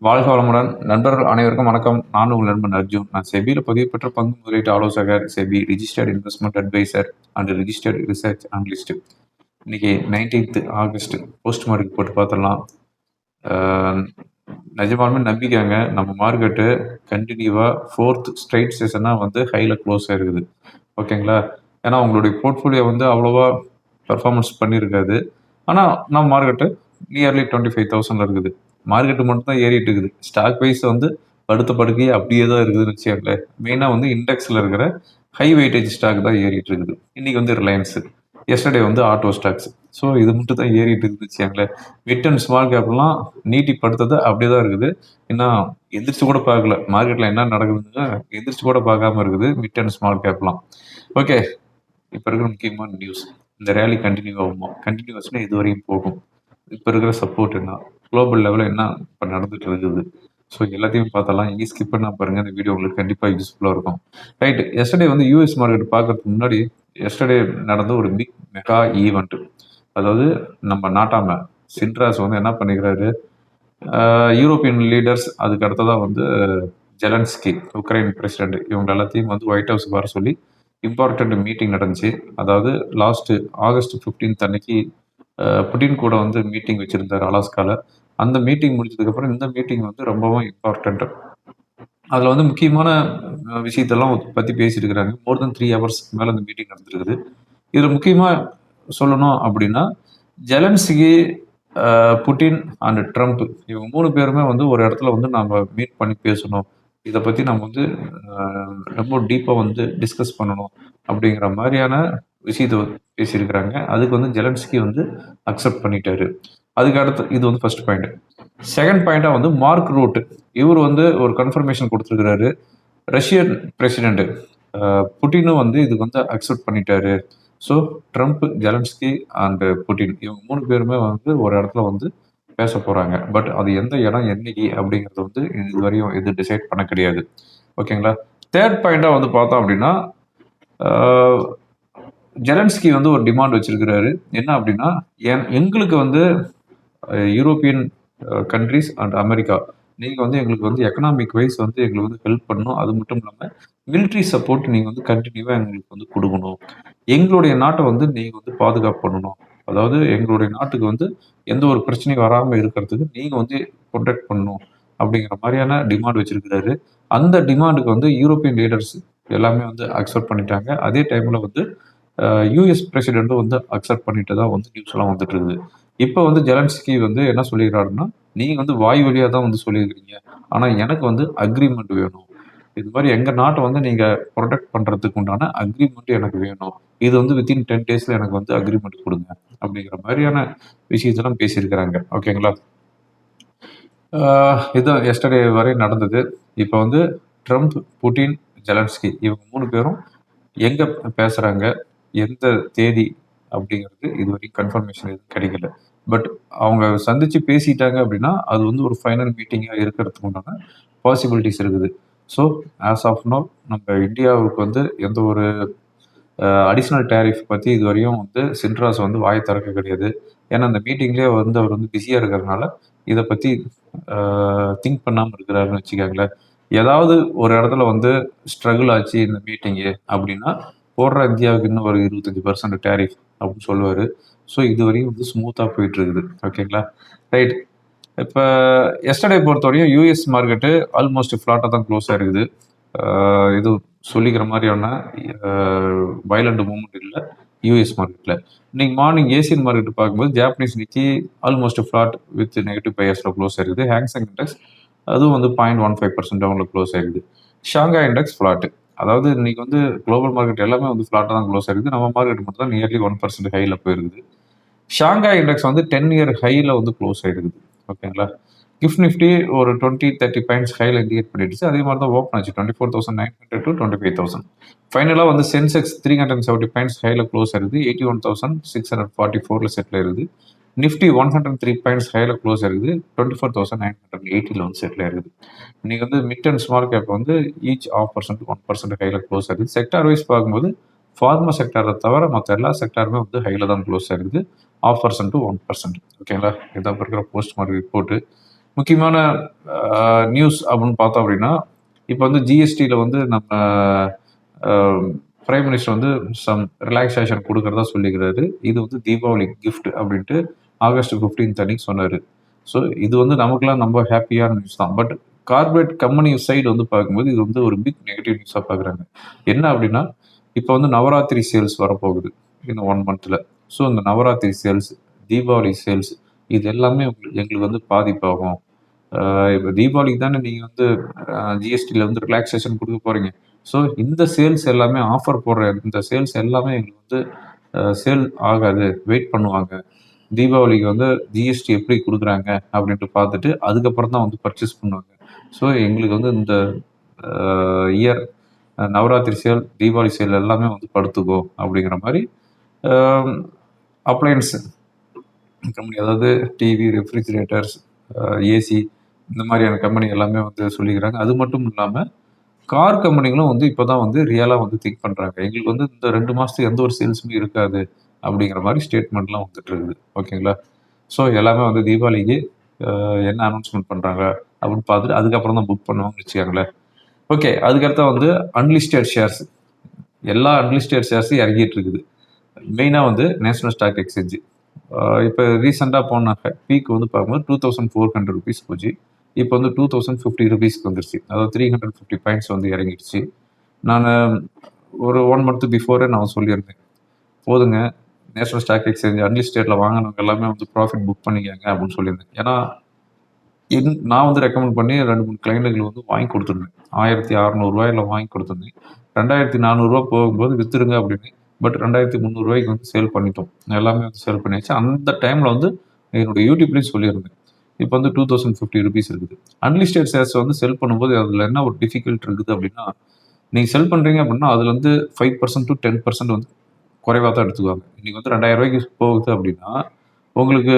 வாழ்க வளமுடன். நண்பர்கள் அனைவருக்கும் வணக்கம். நான் உங்கள் நண்பன் அர்ஜுன். நான் செபியில் பதிவு பெற்ற பங்கு முதலீட்டு ஆலோசகர் SEBI registered investment adviser and registered research analyst இன்னைக்கு நைன்டீன்த் ஆகஸ்ட் போஸ்ட் மார்க்கெட் போட்டு பார்த்துடலாம். ஆஹ் நிஜமாலுமே நம்பிக்கைங்க நம்ம மார்க்கெட்டு கண்டினியூவாக ஃபோர்த் ஸ்ட்ரைட் செஷனாக வந்து ஹையில் க்ளோஸ் ஆகிருக்குது ஓகேங்களா? ஏன்னா உங்களுடைய போர்ட்ஃபோலியோ வந்து அவ்வளோவா பர்ஃபார்மன்ஸ் பண்ணியிருக்காது. ஆனால் நம்ம மார்க்கெட்டு நியர்லி டுவெண்ட்டி ஃபைவ் தௌசண்ட்ல இருக்குது. மார்க்கெட்டு மட்டும் தான் ஏறிட்டு இருக்குது. ஸ்டாக் வைஸ் வந்து படுத்த படுக்கையே அப்படியே தான் இருக்குதுன்னு வச்சுக்கோங்களேன் மெயினாக வந்து இண்டெக்ஸில் இருக்கிற ஹை வெயிட்டேஜ் ஸ்டாக் தான் ஏறிட்டு இருக்குது. இன்னைக்கு வந்து ரிலையன்ஸு எஸ்டர்டே வந்து ஆட்டோ ஸ்டாக்ஸ் ஸோ இது மட்டும் தான் ஏறிட்டு இருக்குது வச்சுக்கோங்களேன் மிட் அண்ட் ஸ்மால் கேப்லாம் நீட்டி படுத்தது அப்படியே தான் இருக்குது. ஏன்னா எந்திரிச்சு கூட பார்க்கல. மார்க்கெட்டில் என்ன நடக்குதுன்னு எந்திரிச்சு கூட பார்க்காம இருக்குது மிட் அண்ட் ஸ்மால் கேப்லாம் ஓகே இப்போ இருக்கிற முக்கியமான நியூஸ் இந்த ரேலி கண்டினியூ ஆகுமா? கண்டினியூஸ்னா இது வரையும் போகும். இப்போ இருக்கிற சப்போர்ட் என்ன? குளோபல் லெவலில் என்ன இப்போ நடந்துட்டு இருக்குது? ஸோ எல்லாத்தையும் பார்த்தலாம். இங்கே ஸ்கிப் பண்ண பாருங்க. இந்த வீடியோ உங்களுக்கு கண்டிப்பாக யூஸ்ஃபுல்லாக இருக்கும். ரைட் எஸ்டர்டே வந்து யூஎஸ் மார்க்கெட் பார்க்கறதுக்கு முன்னாடி எஸ்டர்டே நடந்த ஒரு பிக் மெகா ஈவெண்ட் அதாவது நம்ம நாட்டாம சின்ட்ராஸ் வந்து என்ன பண்ணிக்கிறாரு? யூரோப்பியன் லீடர்ஸ் அதுக்கு அடுத்ததாக வந்து ஜெலன்ஸ்கி உக்ரைன் பிரசிடென்ட் இவங்க எல்லாத்தையும் வந்து ஒயிட் ஹவுஸ் வர சொல்லி இம்பார்ட்டண்ட் மீட்டிங் நடந்துச்சு. அதாவது லாஸ்ட் ஆகஸ்ட் 15th அன்னைக்கு புட்டின் புடின் கூட வந்து மீட்டிங் வச்சுருந்தார் அலாஸ்கால. அந்த மீட்டிங் முடிச்சதுக்கப்புறம் இந்த மீட்டிங் வந்து ரொம்பவும் இம்பார்ட்டண்ட் அதில் வந்து முக்கியமான விஷயத்தெல்லாம் பற்றி பேசியிருக்கிறாங்க. மோர் தென் த்ரீ ஹவர்ஸ் மேலே அந்த மீட்டிங் நடந்திருக்குது. இதில் முக்கியமாக சொல்லணும் அப்படின்னா ஜெலன்ஸ்கி புட்டின் அண்ட் ட்ரம்ப் இவங்க மூணு பேருமே வந்து ஒரு இடத்துல வந்து நம்ம மீட் பண்ணி பேசணும். இதை பற்றி நம்ம வந்து ரொம்ப டீப்பாக வந்து டிஸ்கஸ் பண்ணணும் அப்படிங்கிற மாதிரியான விஷயத்தை பேசியிருக்கிறாங்க. அதுக்கு வந்து ஜெலன்ஸ்கி வந்து அக்செப்ட் பண்ணிட்டாரு. அதுக்கு அடுத்து இது வந்து ஃபர்ஸ்ட் பாயிண்ட் செகண்ட் பாயிண்டாக வந்து மார்க் ரூட் இவர் வந்து ஒரு கன்ஃபர்மேஷன் கொடுத்துருக்கிறாரு. ரஷ்யன் பிரசிடென்ட் புட்டினும் வந்து இதுக்கு வந்து அக்செப்ட் பண்ணிட்டாரு. So Trump Zelensky and Putin இவங்க மூணு பேருமே வந்து ஒரு இடத்துல வந்து பேச போகிறாங்க பட் அது எந்த இடம் என்னைக்கு அப்படிங்கிறது வந்து இது வரையும் இது டிசைட் பண்ண கிடையாது. ஓகேங்களா தேர்ட் பாயிண்டாக வந்து பார்த்தோம் அப்படின்னா ஜெலன்ஸ்கி வந்து ஒரு டிமாண்ட் வச்சிருக்கிறாரு. என்ன அப்படின்னா என்- எங்களுக்கு வந்து யூரோப்பியன் கண்ட்ரிஸ் அண்ட் அமெரிக்கா நீங்கள் வந்து எங்களுக்கு வந்து எக்கனாமிக் வைஸ் வந்து எங்களுக்கு வந்து ஹெல்ப் பண்ணணும். அது மட்டும் இல்லாமல் மிலிட்ரி சப்போர்ட் நீங்கள் வந்து கண்டினியூவாக எங்களுக்கு வந்து கொடுக்கணும். எங்களுடைய நாட்டை வந்து நீங்கள் வந்து பாதுகாப்பு பண்ணணும். அதாவது எங்களுடைய நாட்டுக்கு வந்து எந்த ஒரு பிரச்சனையும் வராமல் இருக்கிறதுக்கு நீங்கள் வந்து ப்ரொடெக்ட் பண்ணணும் அப்படிங்கிற மாதிரியான டிமாண்ட் வச்சிருக்கிறாரு. அந்த டிமாண்டுக்கு வந்து யூரோப்பியன் லீடர்ஸ் எல்லாமே வந்து அக்செப்ட் பண்ணிட்டாங்க. அதே டைமில் வந்து யூஎஸ் பிரசிடென்ட்டும் வந்து அக்செப்ட் பண்ணிட்டு தான் வந்து நியூஸ் எல்லாம் வந்துட்டு இருக்குது. இப்போ வந்து ஜெலன்ஸ்கி வந்து என்ன சொல்லிடுறாருன்னா நீங்கள் வந்து வாய் வழியாக தான் வந்து சொல்லியிருக்கிறீங்க. ஆனால் எனக்கு வந்து அக்ரிமெண்ட் வேணும். இது மாதிரி எங்கள் நாட்டை வந்து நீங்கள் ப்ரொடெக்ட் பண்ணுறதுக்கு உண்டான அக்ரிமெண்ட் எனக்கு வேணும். இது வந்து வித்தின் டென் டேஸில் எனக்கு வந்து அக்ரிமெண்ட் கொடுங்க அப்படிங்கிற மாதிரியான விஷயத்தெல்லாம் பேசியிருக்கிறாங்க. ஓகேங்களா இதுதான் எஸ்டர்டே வரை நடந்தது. இப்போ வந்து ட்ரம்ப் புட்டின் ஜெலன்ஸ்கி இவங்க மூணு பேரும் எங்கே பேசுகிறாங்க எந்த தேதி அப்படிங்கிறது இது வரைக்கும் கன்ஃபர்மேஷன் எதுவும் கிடைக்கல. பட் அவங்க சந்திச்சு பேசிட்டாங்க அப்படின்னா அது வந்து ஒரு ஃபைனல் மீட்டிங்காக இருக்கிறதுக்கு உண்டான பாசிபிலிட்டிஸ் இருக்குது. ஸோ ஆஸ் ஆஃப் நோ நம்ம இந்தியாவுக்கு வந்து எந்த ஒரு அடிஷ்னல் டேரிஃப் பற்றி இது வரையும் வந்து சின்ட்ராஸ் வந்து வாய் திறக்க கிடையாது. ஏன்னா அந்த மீட்டிங்லேயே வந்து அவர் வந்து பிஸியாக இருக்கிறதுனால இதை பற்றி திங்க் பண்ணாமல் இருக்கிறாருன்னு வச்சுக்கோங்களேன். ஏதாவது ஒரு இடத்துல வந்து ஸ்ட்ரகிள் ஆச்சு இந்த மீட்டிங்கு அப்படின்னா போடுற இந்தியாவுக்கு இன்னும் ஒரு இருபத்தஞ்சி பர்சன்ட் டேரிஃப் அப்படின்னு சொல்லுவார். ஸோ இது வரையும் வந்து ஸ்மூத்தாக போயிட்டுருக்குது. ஓகேங்களா ரைட் இப்போ எஸ்டர்டே பொறுத்தவரையும் யூஎஸ் மார்க்கெட்டு ஆல்மோஸ்ட் ஃப்ளாட்டாக தான் க்ளோஸ் ஆகிருக்குது இது சொல்லிக்கிற மாதிரியான வயலண்ட் மூமெண்ட் இல்லை யூஎஸ் மார்க்கெட்டில் இன்னைக்கு மார்னிங் ஏசியன் மார்க்கெட் பார்க்கும்போது Japanese Nikkei almost flat with negative பையர்ஸில் close ஆயிருக்குது. ஹேங்ஸங் இண்டெக்ஸ் அதுவும் வந்து பாயிண்ட் ஒன் ஃபைவ் பர்சன்ட் அவங்களுக்கு க்ளோஸ் ஆயிருக்குது. ஷாங்காய் இண்டெக்ஸ் ஃப்ளாட்டு அதாவது இன்னைக்கு வந்து குளோபல் மார்க்கெட் எல்லாமே வந்து ஃப்ளாட்டாக தான் க்ளோஸ் ஆயிருக்குது நம்ம மார்க்கெட் மட்டும் தான் நியர்லி ஒன் பர்சன்ட் ஹையில் போயிருக்குது. ஷாங்காய் இண்டெக்ஸ் வந்து டென் இயர் ஹையில் வந்து க்ளோஸ் ஆயிருக்குது. ஓகேங்களா கிஃப்ட் நிஃப்டி ஒரு டுவெண்ட்டி தேர்ட்டி பாயிண்ட்ஸ் ஹையில் இண்டிகேட் பண்ணிடுச்சு. அதே மாதிரி தான் ஓப்பன் ஆச்சு. Twenty four thousand nine hundred to twenty five thousand ஃபைனலாக வந்து Sensex three hundred seventy points ஹையில் க்ளோஸ் ஆயிருது. Eighty one thousand six hundred forty ஃபோரில் செட்டில் இருக்குது Nifty one hundred three points ஹையில் க்ளோஸ் ஆயிருக்குது. Twenty four thousand nine hundred எயிட்டியில் வந்து settle ஆயிருக்குது. இன்னைக்கு வந்து மிட் அண்ட் ஸ்மால் கேப் வந்து each half percent one percent ஹையில் க்ளோஸ் ஆகுது செக்டார் வைஸ் பார்க்கும்போது ஃபார்மா செக்டாரை தவிர மற்ற எல்லா செக்டாருமே வந்து ஹையில் தான் க்ளோஸ் ஆயிருக்குது. Half percent to one percent ஓகேங்களா இதான் இருக்கிற போஸ்ட் மார்க்கெட் ரிப்போர்ட்டு முக்கியமான நியூஸ் அப்படின்னு பார்த்தோம் அப்படின்னா இப்போ வந்து ஜிஎஸ்டியில் வந்து நம்ம பிரைம் மினிஸ்டர் வந்து சம் ரிலாக்ஸேஷன் கொடுக்குறதா சொல்லிக்கிறாரு. இது வந்து தீபாவளி கிஃப்ட் அப்படின்ட்டு ஆகஸ்ட் ஃபிஃப்டீன்த் அன்னைக்கு சொன்னார். ஸோ இது வந்து நமக்குலாம் ரொம்ப ஹாப்பியான நியூஸ் தான். பட் கார்பரேட் கம்பெனி சைடு வந்து பார்க்கும்போது இது வந்து ஒரு பிக் நெகட்டிவ் நியூஸாக பார்க்குறாங்க. என்ன அப்படின்னா இப்போ வந்து நவராத்திரி சேல்ஸ் வரப்போகுது இன்னும் ஒன் மந்த்தில் ஸோ இந்த நவராத்திரி சேல்ஸ் தீபாவளி சேல்ஸ் இது எல்லாமே எங்களுக்கு வந்து பாதிப்பாகும். இப்போ தீபாவளிக்கு தானே நீங்கள் வந்து ஜிஎஸ்டியில் வந்து ரிலாக்ஸேஷன் கொடுக்க போகிறீங்க ஸோ இந்த சேல்ஸ் எல்லாமே ஆஃபர் போடுற இந்த சேல்ஸ் எல்லாமே எங்களுக்கு வந்து சேல் ஆகாது வெயிட் பண்ணுவாங்க. தீபாவளிக்கு வந்து ஜிஎஸ்டி எப்படி கொடுக்குறாங்க அப்படின்ட்டு பார்த்துட்டு அதுக்கப்புறம் தான் வந்து பர்ச்சேஸ் பண்ணுவாங்க. ஸோ எங்களுக்கு வந்து இந்த year Navaratri sale Deepavali sale எல்லாமே வந்து படுத்துக்கோ அப்படிங்கிற மாதிரி அப்ளையன்ஸ் கம்பெனி அதாவது டிவி ரெஃப்ரிஜிரேட்டர்ஸ் ஏசி இந்த மாதிரியான கம்பெனி எல்லாமே வந்து சொல்லிக்கிறாங்க. அது மட்டும் இல்லாமல் கார் கம்பெனிகளும் வந்து இப்போ தான் வந்து ரியலாக வந்து திங்க் பண்ணுறாங்க எங்களுக்கு வந்து இந்த ரெண்டு மாதத்துக்கு எந்த ஒரு சேல்ஸுமே இருக்காது. அப்படிங்கிற மாதிரி ஸ்டேட்மெண்ட்லாம் வந்துட்டு இருக்குது ஓகேங்களா ஸோ எல்லாமே வந்து தீபாவளிக்கு என்ன அனௌன்ஸ்மெண்ட் பண்ணுறாங்க அப்படின்னு பார்த்துட்டு அதுக்கப்புறம் தான் புக் பண்ணுவாங்கன்னு வச்சுக்கோங்களேன். ஓகே அதுக்கடுத்த வந்து அன்லிஸ்டட் ஷேர்ஸ் எல்லா அன்லிஸ்டட் ஷேர்ஸும் இறங்கிட்டு இருக்குது மெயினாக வந்து நேஷனல் ஸ்டாக் எக்ஸ்சேஞ்சு இப்போ ரீசெண்டாக போன பீக் வந்து பார்க்கும்போது two thousand four hundred rupees போச்சு. இப்போ வந்து டூ தௌசண்ட் ஃபிஃப்டி ருபீஸ்க்கு வந்துருச்சு. அதாவது த்ரீ ஹண்ட்ரட் ஃபிஃப்டி பாயிண்ட்ஸ் வந்து இறங்கிடுச்சு. நான் ஒரு ஒன் மந்த் பிஃபோரே நான் சொல்லியிருந்தேன். போதுங்க. நேஷனல் ஸ்டாக் எக்ஸ்சேஞ்ச் அன்லிஸ்டேட்டில் வாங்கினவங்க எல்லாமே வந்து ப்ராஃபிட் புக் பண்ணிக்கங்க அப்படின்னு சொல்லியிருந்தேன். ஏன்னா இன் நான் வந்து ரெக்கமெண்ட் பண்ணி ரெண்டு மூணு கிளைண்ட்டுகள் வந்து வாங்கி கொடுத்துருந்தேன். ஆயிரத்தி அறநூறுவாயில் வாங்கி கொடுத்துருந்தேன். ரெண்டாயிரத்தி நானூறுரூவா போகும்போது விற்றுருங்க அப்படின்னு பட் ரெண்டாயிரத்தி முந்நூறுரூவாய்க்கு வந்து சேல் பண்ணிட்டோம். எல்லாமே வந்து சேல் பண்ணியாச்சு. அந்த டைமில் வந்து என்னுடைய யூடியூப்லேயும் சொல்லியிருந்தேன். இப்போ வந்து டூ தௌசண்ட் ஃபிஃப்டி ருபீஸ் இருக்குது. அன்லிஸ்டட் ஷேர்ஸ் வந்து செல் பண்ணும்போது அதில் என்ன ஒரு டிஃபிகல்ட் இருக்குது அப்படின்னா நீங்கள் செல் பண்ணுறீங்க அப்படின்னா அதில் வந்து five percent to ten percent வந்து குறைவாக தான் எடுத்துக்குவாங்க. இன்றைக்கி வந்து ரெண்டாயிரம் ரூபாய்க்கு போகுது அப்படின்னா உங்களுக்கு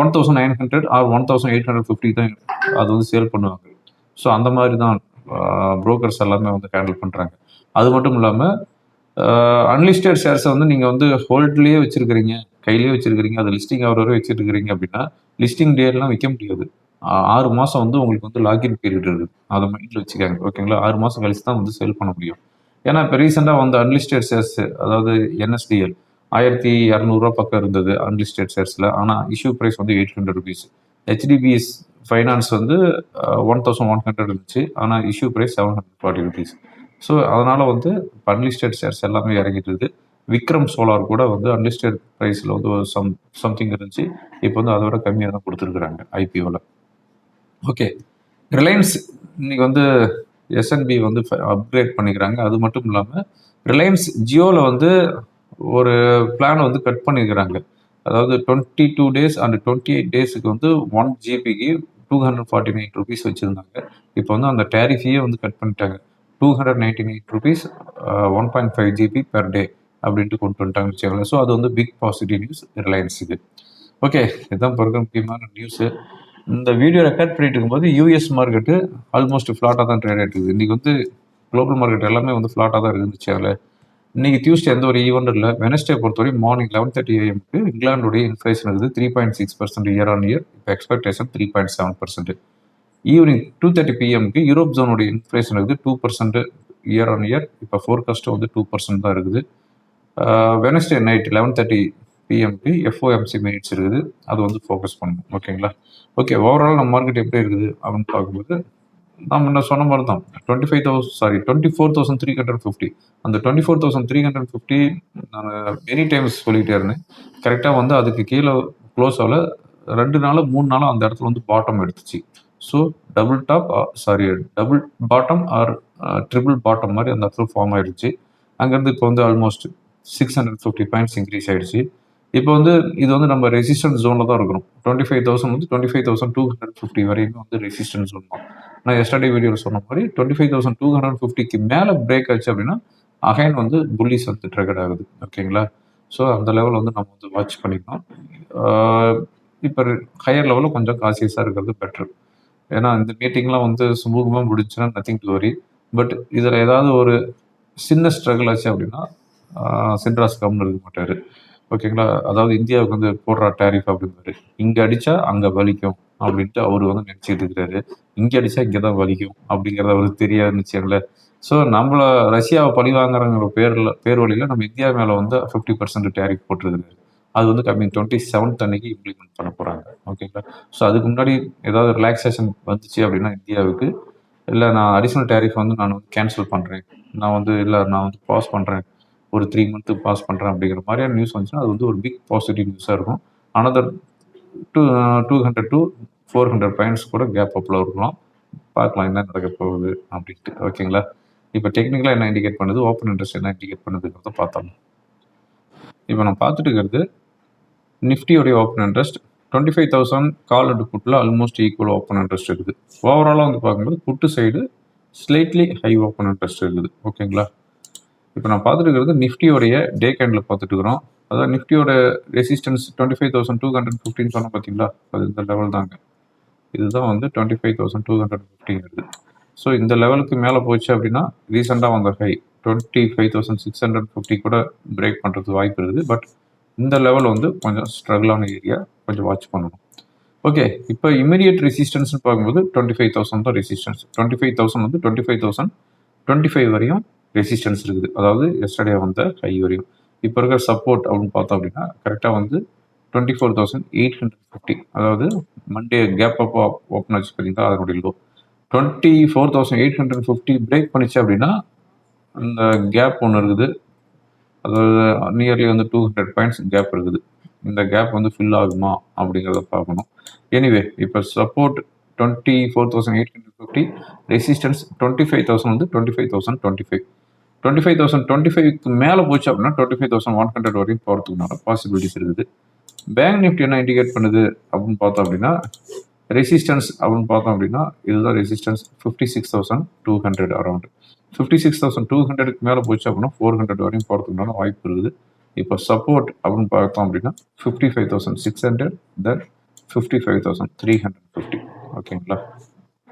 one thousand nine hundred or one thousand eight hundred fifty தான் அது வந்து சேல் பண்ணுவாங்க. ஸோ அந்த மாதிரி தான் ப்ரோக்கர்ஸ் எல்லாமே வந்து ஹேண்டில் பண்ணுறாங்க அது மட்டும் இல்லாமல் அன்லிஸ்டட் ஷேர்ஸை வந்து நீங்கள் வந்து ஹோல்ட்லேயே வச்சுருக்கிறீங்க கையிலேயே வச்சுருக்கிறீங்க அது லிஸ்டிங் ஆகிற வரை வச்சுருக்கிறீங்க அப்படின்னா லிஸ்டிங் டேட்லாம் விற்க முடியாது. ஆறு மாதம் வந்து உங்களுக்கு வந்து லாக்இன் பீரியட் இருக்குது அதை மைண்டில் வச்சுக்காங்க. ஓகேங்களா? ஆறு மாதம் கழிச்சு தான் வந்து சேல் பண்ண முடியும். ஏன்னா இப்போ ரீசெண்டாக வந்து அன்லிஸ்டட் ஷேர்ஸ் அதாவது என்எஸ்டிஎல் ஆயிரத்தி இரநூறுவா பக்கம் இருந்தது அன்லிஸ்டட் ஷேர்ஸில் ஆனால் இஷ்யூ ப்ரைஸ் வந்து eight hundred rupees HDBS finance வந்து ஒன் தௌசண்ட் ஒன் ஹண்ட்ரட் இருந்துச்சு. ஆனால் issue price seven hundred forty rupees so அதனால் வந்து அன்லிஸ்டட் ஷேர்ஸ் எல்லாமே இறங்கிட்டு இருக்குது விக்ரம் சோலார் கூட வந்து அன்லிஸ்டட் ப்ரைஸில் வந்து சம் சம்திங் இருந்துச்சு. இப்போ வந்து அதை விட கம்மியாக தான் கொடுத்துருக்குறாங்க ஐபிஓவில் ஓகே ரிலையன்ஸ் இன்னைக்கு வந்து எஸ்என்பி வந்து அப்கிரேட் பண்ணிக்கிறாங்க. அது மட்டும் இல்லாமல் ரிலையன்ஸ் ஜியோவில் வந்து ஒரு பிளான் வந்து கட் பண்ணியிருக்கிறாங்க அதாவது twenty two days and twenty eight டேஸுக்கு வந்து one ஜிபிக்கு two hundred forty nine rupees வச்சுருந்தாங்க. இப்போ வந்து அந்த டேரிஃபையே வந்து கட் பண்ணிட்டாங்க. Two hundred ninety nine rupees one point five GB per day அப்படின்ட்டு கொண்டு வந்துட்டாங்க வச்சுக்கோங்களேன். ஸோ அது வந்து பிக் பாசிட்டிவ் நியூஸ் ரிலையன்ஸுக்கு ஓகே இதுதான் பிறகு முக்கியமான நியூஸு இந்த வீடியோ ரெக்கார்ட் பண்ணிட்டு இருக்கும்போது யூஎஸ் மார்க்கெட்டு ஆல்மோஸ்ட் ஃப்ளாட்டாக தான் ட்ரேட் ஆகிட்டு இருக்குது இன்றைக்கி வந்து குளோபல் மார்க்கெட் எல்லாமே வந்து ஃப்ளாட்டாக தான் இருந்துச்சு அதில். இன்றைக்கி டியூஸ்டே எந்த ஒரு ஈவெண்ட் இல்லை. வெனஸ்டே பொறுத்தவரை மார்னிங் லெவன் தேர்ட்டி ஏஎம்க்கு இங்கிலாந்துடைய இன்ஃப்ளேஷன் இருக்குது. Three point six percent year on year இப்போ expectation three point seven percent evening two thirty பிஎம்க்கு Europe ஜோனுடைய இன்ஃப்ளேஷன் இருக்குது. Two percent year on year இப்போ ஃபோர்காஸ்ட்டு வந்து டூ பர்சன்ட் தான் இருக்குது. வெனஸ்டே நைட் லெவன் தேர்ட்டி பிஎம்பி எஃப்ஓஎம்சி மினிட்ஸ் இருக்குது. அது வந்து ஃபோக்கஸ் பண்ணணும். ஓகேங்களா ஓகே ஓவரால் நம்ம மார்க்கெட் எப்படி இருக்குது அப்படின்னு பார்க்கும்போது நான் முன்ன சொன்ன மாதிரி தான் twenty five thousand sorry twenty four thousand three hundred fifty அந்த twenty four thousand three hundred fifty நான் மெனி டைம்ஸ் சொல்லிகிட்டே இருந்தேன். கரெக்டாக வந்து அதுக்கு கீழே க்ளோஸ் ஆகல. ரெண்டு நாள் மூணு நாளும் அந்த இடத்துல வந்து பாட்டம் எடுத்துச்சு. So double top sorry double bottom or triple bottom மாதிரி அந்த இடத்துல ஃபார்ம் ஆயிடுச்சு. அங்கேருந்து இப்போ வந்து almost six hundred fifty points increase ஆயிடுச்சு. இப்போ வந்து இது வந்து நம்ம ரெசிஸ்டன்ஸ் ஜோனில் தான் இருக்கிறோம் டுவெண்ட்டி ஃபைவ் தௌசண்ட் வந்து twenty five thousand two hundred fifty வரையுமே வந்து ரெசிஸ்டன்ஸ் ஜோன் தான். நான் எஸ்டர்டே வீடியோவில் சொன்ன மாதிரி twenty five thousand two hundred ஃபிஃப்டிக்கு மேலே பிரேக் ஆச்சு அப்படின்னா அகைன் வந்து புல்லிஸ் வந்து ட்ரெகட் ஆகுது. ஓகேங்களா ஸோ அந்த லெவல் வந்து நம்ம வந்து வாட்ச் பண்ணிக்கணும். இப்போ ஹையர் லெவலில் கொஞ்சம் காசியஸாக இருக்கிறது பெட்டர் ஏன்னா இந்த மீட்டிங்லாம் வந்து சுமூகமாக முடிஞ்சுன்னா நத்திங் டு வரி பட் இதில் ஏதாவது ஒரு சின்ன ஸ்ட்ரகிள் ஆச்சு அப்படின்னா சின்ராஸ் கம்னு இருக்க மாட்டார். ஓகேங்களா அதாவது இந்தியாவுக்கு வந்து போடுற டேரிஃப் அப்படின்றது இங்கே அடித்தா அங்கே வலிக்கும் அப்படின்ட்டு அவர் வந்து நினச்சிட்டு இருக்கிறாரு இங்கே அடித்தா இங்கே தான் வலிக்கும் அப்படிங்கிறது அவருக்கு தெரியாது நிச்சயம்ல ஸோ நம்மளை ரஷ்யாவை பழி வாங்குறங்கிற பேரில் பேர் வழியில் நம்ம இந்தியா மேலே வந்து ஃபிஃப்டி பர்சன்ட் டேரிஃப் போட்டிருக்காரு. அது வந்து கம்மிங் டுவெண்ட்டி செவன்த் அன்னைக்கு இம்ப்ளிமெண்ட் பண்ண போகிறாங்க ஓகேங்களா ஸோ அதுக்கு முன்னாடி ஏதாவது ரிலாக்ஸேஷன் வந்துச்சு அப்படின்னா இந்தியாவுக்கு இல்லை நான் அடிஷ்னல் டேரிஃப் வந்து நான் வந்து கேன்சல் பண்ணுறேன் நான் வந்து இல்லை நான் வந்து பாஸ் பண்ணுறேன் ஒரு த்ரீ மந்த்து பாஸ் பண்ணுறேன் அப்படிங்கிற மாதிரியான நியூஸ் வந்துச்சுன்னா அது வந்து ஒரு பிக் பாசிட்டிவ் நியூஸாக இருக்கும். Another two two hundred to four hundred points கூட கேப் அப்பில் இருக்கலாம். பார்க்கலாம் என்ன நடக்க போகுது அப்படின்ட்டு. ஓகேங்களா இப்போ டெக்னிக்கலாக என்ன இண்டிகேட் பண்ணுது? ஓப்பன் இன்ட்ரெஸ்ட் என்ன இண்டிகேட் பண்ணுதுங்கிறத பார்த்தோம் இப்போ நான் பார்த்துட்டு இருக்கிறது நிஃப்டியோடைய open interest twenty five thousand call and புட்டில் almost equal open interest இருக்குது. ஓவராலாக வந்து பார்க்கும்போது put side slightly high open interest இருக்குது. ஓகேங்களா இப்போ நான் பார்த்துட்டு நிஃப்டியோடைய டே கேண்டில் பார்த்துட்டு இருக்கிறோம் அதாவது நிஃப்டியோட resistance twenty five thousand two hundred fifteen சொன்னால் பார்த்தீங்களா அது இந்த லெவல் தாங்க. இதுதான் வந்து twenty five thousand two hundred ஃபிஃப்டிங்கிறது இருக்குது ஸோ இந்த லெவலுக்கு மேலே போச்சு அப்படின்னா ரீசெண்டாக வந்த high twenty five thousand six hundred fifty கூட பிரேக் பண்ணுறதுக்கு வாய்ப்பு இருக்குது. பட் இந்த லெவல் வந்து கொஞ்சம் ஸ்ட்ரகிளான ஏரியா கொஞ்சம் வாட்ச் பண்ணணும். ஓகே இப்போ இமீடியட் ரெசிஸ்டன்ஸ்னு பார்க்கும்போது டுவெண்ட்டி ஃபைவ் தௌசண்ட் தான் ரெசிஸ்டன்ஸ் டுவெண்ட்டி ஃபைவ் தௌசண்ட் வந்து twenty five thousand twenty five வரையும் ரெசிஸ்டன்ஸ் இருக்குது. அதாவது எஸ்டர்டே வந்த ஹை வரையும் இப்போ இருக்கிற சப்போர்ட் அப்படின்னு பார்த்தோம் அப்படின்னா கரெக்டாக வந்து twenty four thousand eight hundred fifty அதாவது மண்டே கேப் அப் ஓப்பன் ஆச்சு பார்த்தீங்கன்னா அதனுடைய low twenty four thousand eight hundred fifty break பண்ணிச்சு அப்படின்னா அந்த கேப் ஒன்று இருக்குது. அதாவது நியர்லி வந்து டூ ஹண்ட்ரட் பாயிண்ட்ஸ் கேப் இருக்குது. இந்த கேப் வந்து ஃபில் ஆகுமா அப்படிங்கிறத பார்க்கணும். எனிவே இப்போ support twenty four thousand eight hundred fifty resistance twenty five thousand வந்து twenty five thousand twenty five twenty five thousand twenty ஃபைவ்க்கு மேலே போச்சு அப்படின்னா twenty five thousand one hundred வரையும் போகிறதுக்குனால பாசிபிலிட்டிஸ் இருக்குது. பேங்க் நிஃப்டி என்ன இண்டிகேட் பண்ணுது அப்படின்னு பார்த்தோம் அப்படின்னா ரெசிஸ்டன்ஸ் அப்படின்னு பார்த்தோம் அப்படின்னா இதுதான் resistance fifty six thousand two hundred around fifty six thousand two ஹண்ட்ரடுக்கு மேலே போச்சு அப்படின்னா ஃபோர் ஹண்ட்ரட் வரையும் போகிறதுக்குனால வாய்ப்பு இருக்குது. இப்போ சப்போர்ட் அப்படின்னு பார்த்தோம் அப்படின்னா fifty five thousand six hundred then fifty five thousand three hundred fifty ஓகேங்களா